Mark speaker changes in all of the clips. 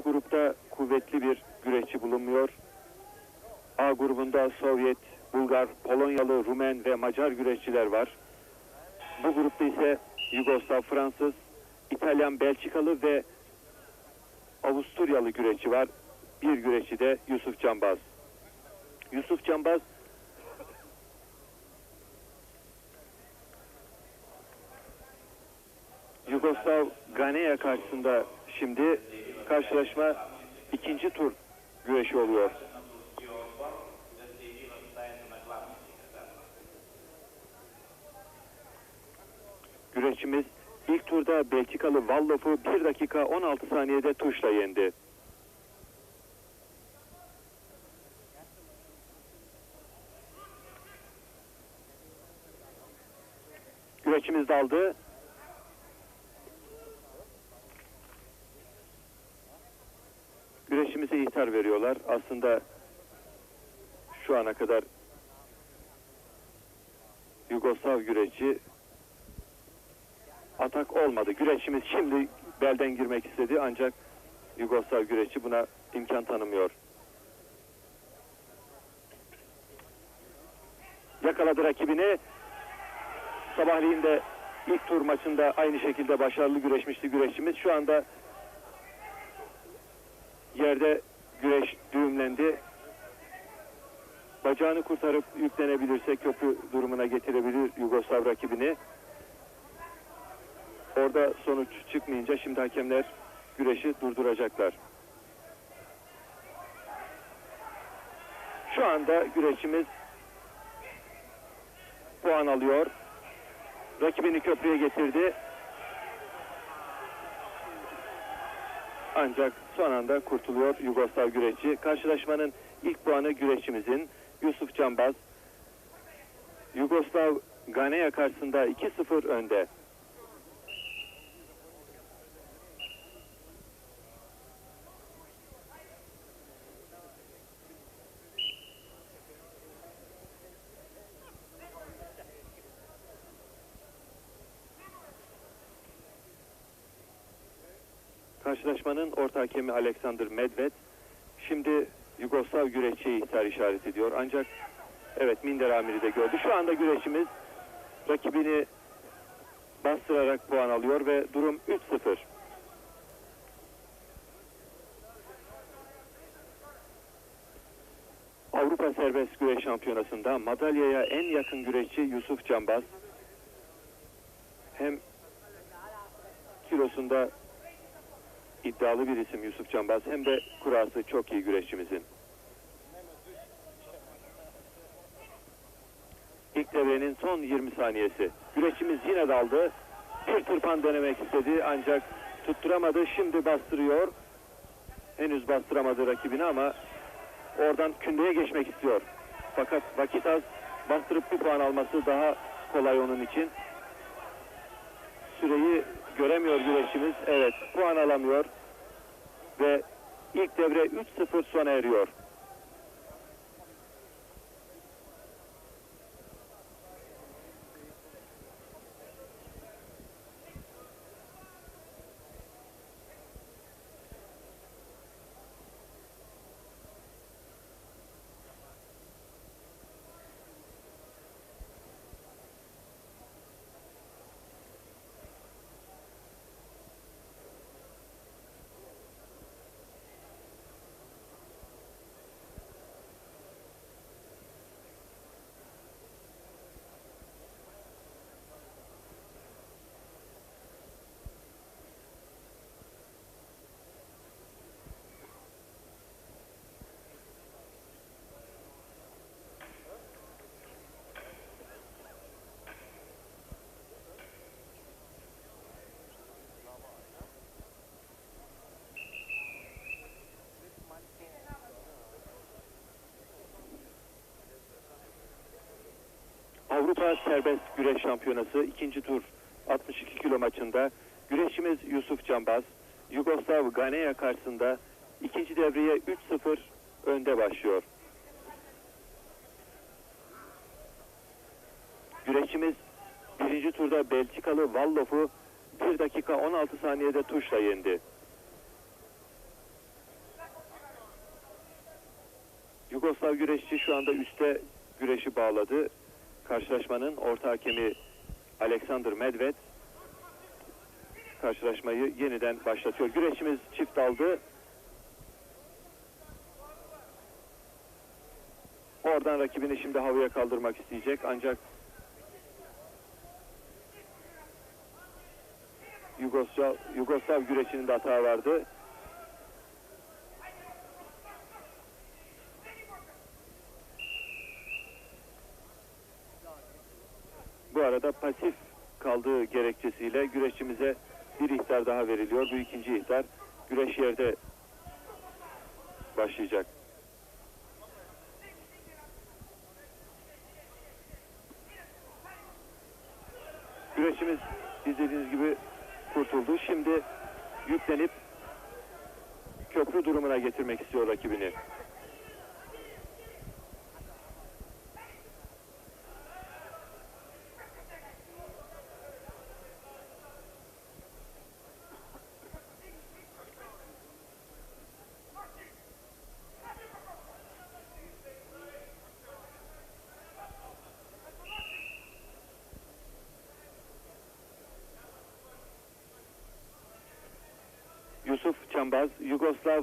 Speaker 1: Bu grupta kuvvetli bir güreşçi bulunmuyor. A grubunda Sovyet, Bulgar, Polonyalı, Rumen ve Macar güreşçiler var. Bu grupta ise Yugoslav, Fransız, İtalyan, Belçikalı ve Avusturyalı güreşçi var. Bir güreşçi de Yusuf Canbaz. Yusuf Canbaz Yugoslav Ganeya karşısında şimdi karşılaşma ikinci tur güreşi oluyor. Güreşçimiz ilk turda Belçikalı Wallof'u 1 dakika 16 saniyede tuşla yendi. Güreşçimiz daldı. İhtar veriyorlar. Aslında şu ana kadar Yugoslav güreşçi atak olmadı. Güreşçimiz şimdi belden girmek istedi ancak Yugoslav güreşçi buna imkan tanımıyor. Yakaladı rakibini. Sabahleyin de ilk tur maçında aynı şekilde başarılı güreşmişti güreşçimiz. Şu anda yerde güreş düğümlendi. Bacağını kurtarıp yüklenebilirse köprü durumuna getirebilir Yugoslav rakibini. Orada sonuç çıkmayınca şimdi hakemler güreşi durduracaklar. Şu anda güreşimiz puan alıyor. Rakibini köprüye getirdi. Ancak son anda kurtuluyor Yugoslav güreşçi. Karşılaşmanın ilk puanı güreşçimizin Yusuf Canbaz. Yugoslav Ganeya karşısında 2-0 önde. Karşılaşmanın orta hakemi Alexander Medved şimdi Yugoslav güreşçiye ihtar işaret ediyor. Ancak evet Minder Amiri de gördü. Şu anda güreşimiz rakibini bastırarak puan alıyor ve durum 3-0. Avrupa Serbest Güreş Şampiyonası'nda madalyaya en yakın güreşçi Yusuf Canbaz. Hem kilosunda iddialı bir isim Yusuf Canbaz hem de kurası çok iyi güreşçimizin. İlk devrenin son 20 saniyesi. Güreşçimiz yine daldı. Bir tırpan denemek istedi ancak tutturamadı. Şimdi bastırıyor. Henüz bastıramadı rakibini ama oradan kündeye geçmek istiyor. Fakat vakit az. Bastırıp bir puan alması daha kolay onun için. Süreyi göremiyor güreşçimiz. Evet puan alamıyor. Ve ilk devre 3-0 sona eriyor. Avrupa Serbest Güreş Şampiyonası 2. tur 62 kilo maçında güreşimiz Yusuf Canbaz, Yugoslav Ganeya karşısında ikinci devreye 3-0 önde başlıyor. Güreşimiz birinci turda Belçikalı Vallof'u 1 dakika 16 saniyede tuşla yendi. Yugoslav güreşçi şu anda üste güreşi bağladı. Karşılaşmanın orta hakemi Alexander Medved karşılaşmayı yeniden başlatıyor. Güreşimiz çift aldı. Oradan rakibini şimdi havaya kaldırmak isteyecek ancak Yugoslav, Yugoslav güreşinin de hata vardı. Arada pasif kaldığı gerekçesiyle güreşçimize bir ihtar daha veriliyor. Bu ikinci ihtar. Güreş yerde başlayacak. Güreşimiz izlediğiniz gibi kurtuldu. Şimdi yüklenip köprü durumuna getirmek istiyor rakibini. Yusuf Çambaz, Yugoslav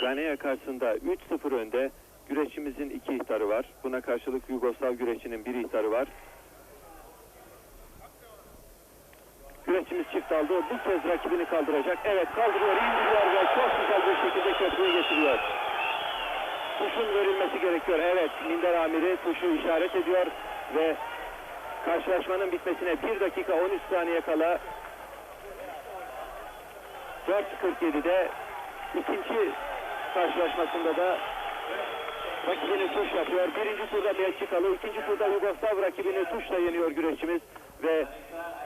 Speaker 1: Ganeya karşısında 3-0 önde. Güreşçimizin iki ihtarı var. Buna karşılık Yugoslav güreşçinin bir ihtarı var. Güreşçimiz çift aldı. Bu kez rakibini kaldıracak. Evet kaldırıyor, indiriyor ve çok güzel bir şekilde köprüye getiriyor. Tuşun verilmesi gerekiyor. Evet, Minder Amiri tuşu işaret ediyor ve karşılaşmanın bitmesine 1 dakika 13 saniye kala 4.47'de ikinci karşılaşmasında da rakibini tuş yapıyor. Birinci turda Belçikalı, ikinci turda Yugoslav rakibini tuşla yeniyor güreşçimiz ve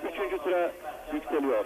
Speaker 1: üçüncü tura yükseliyor.